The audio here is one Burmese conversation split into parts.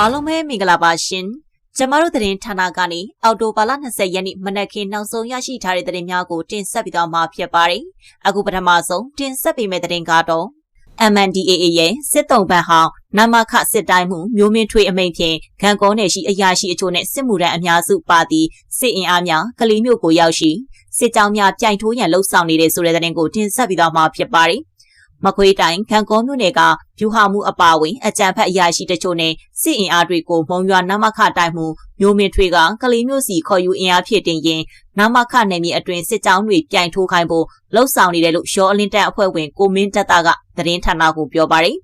အားလုံးပဲမင်္ဂလာပါရှင်ကျမတို့သတင်းဌာနကနေအော်တိုဘာလ20ရက်နေ့မနက်ခင်းနောက်ဆုံးရရှိထားတဲ့သတင်းများကိုတင်ဆက်ပေးသွားမှာဖြစ်ပါတယ်အခုပထမဆုံးတင်ဆက်ပေးမယ့်သတင်းကတော့ MNDAA ရဲ့စစ်တုံးပန်းဟောင်းနမခစစ်တိုင်းမှုမျိုးမင်းထွေအမိန်ဖြင့်ဂံကောနယ်ရှိအရာရှိအချို့နဲ့စစ်မှုထမ်းအများစုပါသည့်စစ်အင်အားများကလေးမျိုးကိုရောက်ရှိစစ်ကြောင်းများပြိုင်ထိုးရန်လှုပ်ဆောင်နေတဲ့ဆိုတဲ့သတင်းကိုတင်ဆက်ပေးသွားမှာဖြစ်ပါတယ် မကွေးတိုင်းခံကောမြို့နယ်ကဖြူဟာမှုအပါဝင်အကြံဖက်အရာရှိတချို့နဲ့စစ်အင်အားတွေကိုမုံရွာနမခတိုင်းမှုမျိုးမင်းထွေကကလေးမျိုးစီခေါ်ယူအင်အားဖြစ်တင်ရင်နမခနယ်မြေအတွင်းစစ်ကြောင်းတွေပြိုင်ထိုးခိုင်းဖို့လှုံ့ဆော်နေတယ်လို့ရောအလင်းတန်အဖွဲ့ဝင်ကိုမင်းတက်တာကသတင်းဌာနကိုပြောပါတယ်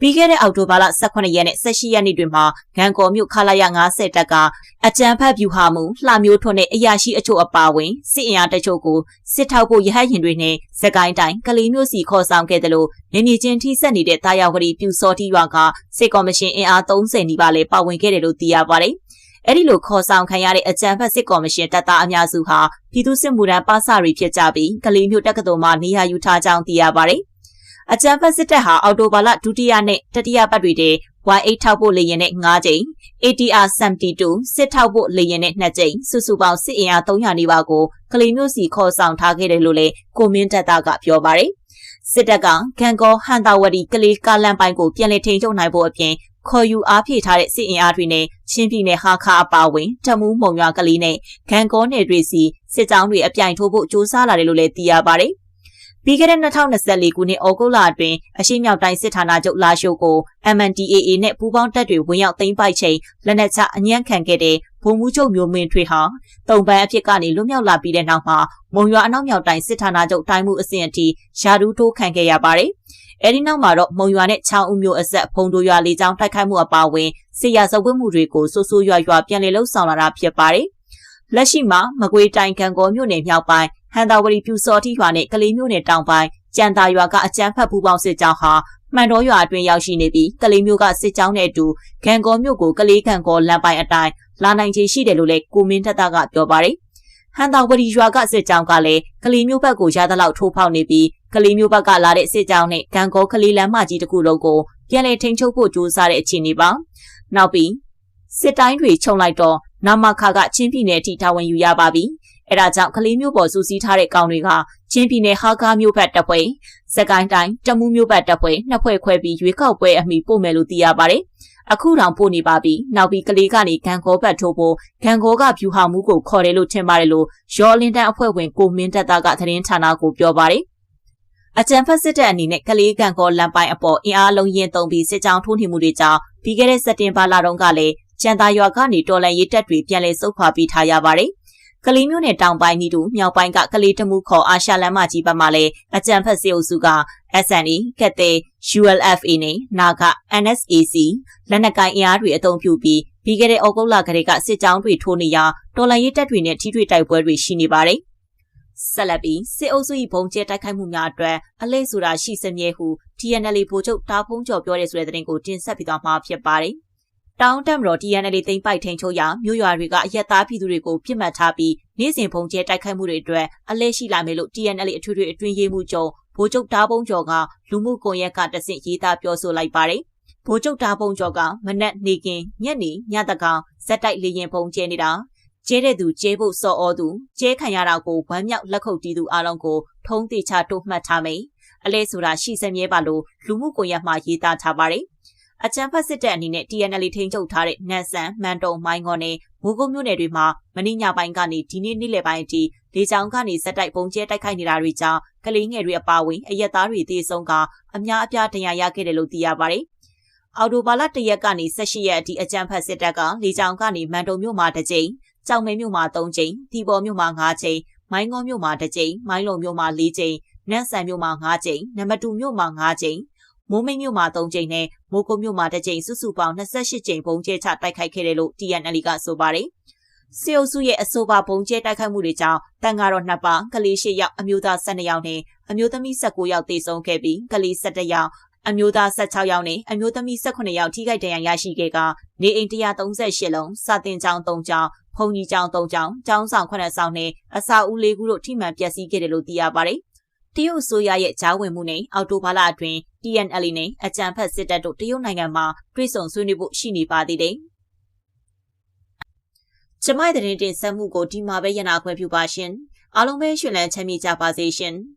ပြီးခဲ့တဲ့အောက်တိုဘာလ18ရက်နဲ့18ရက်နေ့တွေမှာဂန်ကော်မြို့ခလာရ90တက်ကအကြံဖတ်ဗျူဟာမှုလှမျိုးထွန်းနဲ့အရာရှိအချို့အပါဝင်စစ်အင်အားတချို့ကိုစစ်ထောက်ဖို့ရဟတ်ရင်တွေနဲ့စကိုင်းတိုင်းကလေးမျိုးစီခေါ်ဆောင်ခဲ့တယ်လို့နေမြေချင်းထိဆက်နေတဲ့တာယာဝတီပြူစောတိရွာကစစ်ကော်မရှင်အင်အား30နီးပါးလည်းပါဝင်ခဲ့တယ်လို့သိရပါတယ်။အဲ့ဒီလိုခေါ်ဆောင်ခံရတဲ့အကြံဖတ်စစ်ကော်မရှင်တပ်သားအများစုဟာပြည်သူ့စစ်မှုထမ်းပါစာတွေဖြစ်ကြပြီးကလေးမျိုးတက္ကသိုလ်မှာနေရာယူထားကြောင်းသိရပါတယ်။ အကြံဖက်စစ်တပ်ဟာအော်တိုဘာလဒုတိယနဲ့တတိယပတ်တွေတည်း Y8 ထောက်ဖို့လေရင်နဲ့9ကြိမ် ATR 72စစ်ထောက်ဖို့လေရင်နဲ့2ကြိမ်စုစုပေါင်းစစ်အင်အား300နီးပါးကိုကလေးမျိုးစီခေါ်ဆောင်ထားခဲ့တယ်လို့လည်းကိုမင်းတက်တာကပြောပါတယ်စစ်တပ်ကဂန်ကောဟန်တာဝတီကလေးကားလန်ပိုင်းကိုပြန်လည်ထိန်းချုပ်နိုင်ဖို့အပြင်ခေါ်ယူအားဖြည့်ထားတဲ့စစ်အင်အားတွေနဲ့ချင်းပြည်နယ်ဟာခါအပါဝင်တမူးမုံရွာကလေးနဲ့ဂန်ကောနယ်တွေစီစစ်ကြောင်းတွေအပြိုင်ထိုးဖို့စ조사လာတယ်လို့လည်းသိရပါတယ်။ ပြီးခဲ့တဲ့2024ခုနှစ်ဩဂုတ်လအတွင်းအရှိမြောက်တိုင်းစစ်ဌာနချုပ်လာရှိုးကို MNDAA နဲ့ပူးပေါင်းတပ်တွေဝင်ရောက်သိမ်းပိုက်ချိန်လက်နက်ချအညံ့ခံခဲ့တဲ့ဗိုလ်မှူးချုပ်မျိုးမင်းထွေဟာတုံပန်းအဖြစ်ကနေလွတ်မြောက်လာပြီးတဲ့နောက်မှာမုံရွာအနောက်မြောက်တိုင်းစစ်ဌာနချုပ်တိုင်းမှုအဆင့်အထိယာဒူးထိုးခံခဲ့ရပါတယ်။အဲဒီနောက်မှာတော့မုံရွာနဲ့ချောင်းဦးမျိုးအဆက်ဖုံတို့ရွာလေးချောင်းတိုက်ခိုက်မှုအပါအဝင်စစ်ရာဇဝတ်မှုတွေကိုစိုးစိုးရွာရွာပြန်လည်လှုပ်ဆောင်လာတာဖြစ်ပါတယ်။ လက်ရှိမှာမကွေးတိုင်းကံကောမြို့နယ်မြောက်ပိုင်းဟန်တာဝရီပြူစောတိရွာနဲ့ကလေးမျိုးနယ်တောင်ပိုင်းကြံသာရွာကအကြမ်းဖက်ပူးပေါင်းစစ်ကြောင်းဟာမှန်တော်ရွာအတွင်းရောက်ရှိနေပြီးကလေးမျိုးကစစ်ကြောင်းနဲ့အတူဂန်ကောမြို့ကိုကလေးခံကောလမ်းပိုင်းအတိုင်းလာနိုင်ခြေရှိတယ်လို့လည်းကိုမင်းထက်တာကပြောပါတယ်။ဟန်တာဝရီရွာကစစ်ကြောင်းကလည်းကလေးမျိုးဘက်ကိုရသလောက်ထိုးဖောက်နေပြီးကလေးမျိုးဘက်ကလာတဲ့စစ်ကြောင်းနဲ့ဂန်ကောကလေးလမ်းမကြီးတစ်ခုလုံးကိုပြန်လည်ထိန်းချုပ်ဖို့ကြိုးစားတဲ့အခြေအနေပါ။နောက်ပြီးစစ်တိုင်းတွေခြုံလိုက်တော့ နမခကချင်းပြည်နယ်အထိတာဝန်ယူရပါပြီ။အဲဒါကြောင့်ကလေးမျိုးပေါ်စူးစီးထားတဲ့ကောင်တွေကချင်းပြည်နယ်ဟာကားမျိုးဘက်တပ်ဖွဲ့စကိုင်းတိုင်းတမူးမျိုးဘက်တပ်ဖွဲ့နှစ်ဖွဲ့ခွဲပြီးရွေးကောက်ပွဲအမိပို့မယ်လို့သိရပါတယ်။အခုတောင်ပို့နေပါပြီ။နောက်ပြီးကလေးကနေဂန်ကောဘက်ထိုးဖို့ဂန်ကောကဖြူဟာမှုကိုခေါ်တယ်လို့ထင်ပါတယ်လို့ရောလင်းတန်းအဖွဲ့ဝင်ကိုမင်းတက်တာကသတင်းဌာနကိုပြောပါတယ်။အကြံဖက်စစ်တပ်အနေနဲ့ကလေးကန်ကောလမ်းပိုင်းအပေါ်အင်အားလုံးရင်သုံးပြီးစစ်ကြောင်းထိုးနှိမှုတွေကြောင့်ပြီးခဲ့တဲ့စက်တင်ဘာလတုန်းကလည်း ကျန်သာရွာကနေတော်လန်ရေးတပ်တွေပြန်လည်စုခွာပြီးထားရပါတယ်။ကလေးမျိုးနယ်တောင်ပိုင်းဤတို့မြောက်ပိုင်းကကလေးတမှုခေါ်အာရှလမ်းမကြီးဘက်မှလည်းအကြံဖက်စေအုပ်စုက SNE ကက်တဲ့ ULFA နဲ့နာက NSAC လက်နက်ကိုင်အင်အားတွေအုံပြုပြီးပြီးခဲ့တဲ့ဩဂုတ်လကလေးကစစ်ကြောင်းတွေထိုးနေရာတော်လန်ရေးတပ်တွေနဲ့ထိတွေ့တိုက်ပွဲတွေရှိနေပါတယ်။ဆက်လက်ပြီးစစ်အုပ်စု၏ဘုံကျဲတိုက်ခိုက်မှုများအတွက်အလေးဆိုတာရှိစမြဲဟု TNL ဗိုလ်ချုပ်တာဖုံးကျော်ပြောတဲ့ဆိုတဲ့သတင်းကိုတင်ဆက်ပြီးတော့မှာဖြစ်ပါတယ် တောင်တက်မတော် TNL သိမ်းပိုက်ထိန်ချုပ်ရာမြို့ရွာတွေကအရက်သားပြည်သူတွေကိုပြစ်မှတ်ထားပြီးနေ့စဉ်ပုံကျဲတိုက်ခိုက်မှုတွေအတွက်အလဲရှိလာမယ်လို့ TNL အထွေထွေအတွင်းရေးမှူးချုပ်ဗိုလ်ချုပ်တားပုံကျော်ကလူမှုကွန်ရက်ကတဆင့်ရေးသားပြောဆိုလိုက်ပါတယ်။ဗိုလ်ချုပ်တားပုံကျော်ကမနက်နေကင်ညက်နေညတကောင်ဇက်တိုက်လေရင်ပုံကျဲနေတာကျဲတဲ့သူကျဲဖို့စော်ဩသူကျဲခံရတာကိုဝမ်းမြောက်လက်ခုပ်တီးသူအလုံးကိုထုံးတိချတိုးမှတ်ထားမယ်။အလဲဆိုတာရှိစမြဲပါလို့လူမှုကွန်ရက်မှာရေးသားထားပါတယ်။ အကြံဖတ်စစ်တပ်အနေနဲ့ TNL ထိန်းချုပ်ထားတဲ့နန်ဆန်မန်တုံမိုင်းငေါ်နဲ့မိုးကုတ်မြို့နယ်တွေမှာမင်းညပိုင်းကနေဒီနေ့နေ့လယ်ပိုင်းအထိလေကြောင်းကနေစက်တိုက်ပုံကျဲတိုက်ခိုက်နေတာတွေကြောင့်ကလေးငယ်တွေအပါအဝင်အရက်သားတွေသေဆုံးကအများအပြားဒဏ်ရာရခဲ့တယ်လို့သိရပါတယ်။အော်တိုဘာလ၁ရက်ကနေ၁၈ရက်အထိအကြံဖတ်စစ်တပ်ကလေကြောင်းကနေမန်တုံမြို့မှာတစ်ကြိမ်ကြောင်မဲမြို့မှာ၃ကြိမ်တီပေါ်မြို့မှာ၅ကြိမ်မိုင်းငေါမြို့မှာတစ်ကြိမ်မိုင်းလုံမြို့မှာ၄ကြိမ်နန့်ဆန်မြို့မှာ၅ကြိမ်နံပါတ်2မြို့မှာ၅ကြိမ် မိုးမိတ်မြို့မှာ3ကြိမ်နဲ့မိုးကုတ်မြို့မှာ1ကြိမ်စုစုပေါင်း28ကြိမ်ပုံကျဲချတိုက်ခိုက်ခဲ့တယ်လို့ TNL ကဆိုပါတယ်။စေအုပ်စုရဲ့အဆိုပါပုံကျဲတိုက်ခိုက်မှုတွေကြောင့်တန်ကားတော့2ပါကလေး၈ယောက်အမျိုးသား12ယောက်နဲ့အမျိုးသမီး19ယောက်သေဆုံးခဲ့ပြီးကလေး17ယောက်အမျိုးသား16ယောက်နဲ့အမျိုးသမီး18ယောက်ထိခိုက်ဒဏ်ရာရရှိခဲ့ကနေအိမ်138လုံးစာတင်ကျောင်း3ကျောင်းဖုန်ကြီးကျောင်း3ကျောင်းကျောင်းဆောင်9ဆောင်နဲ့အစာဦး၄ခုတို့ထိမှန်ပျက်စီးခဲ့တယ်လို့သိရပါတယ်။ တရုတ်အစိုးရရဲ့ကြားဝင်မှုနဲ့အော်တိုဘာလအတွင်း TNL နဲ့အကြံဖက်စစ်တပ်တို့တရုတ်နိုင်ငံမှာတွဲဆုံဆွေးနွေးဖို့ရှိနေပါသေးတယ်။ကျမရဲ့တင်တင်ဆက်မှုကိုဒီမှာပဲရနာခွင့်ပြုပါရှင်။အားလုံးပဲရှင်လန်းချမ်းမြေ့ကြပါစေရှင်။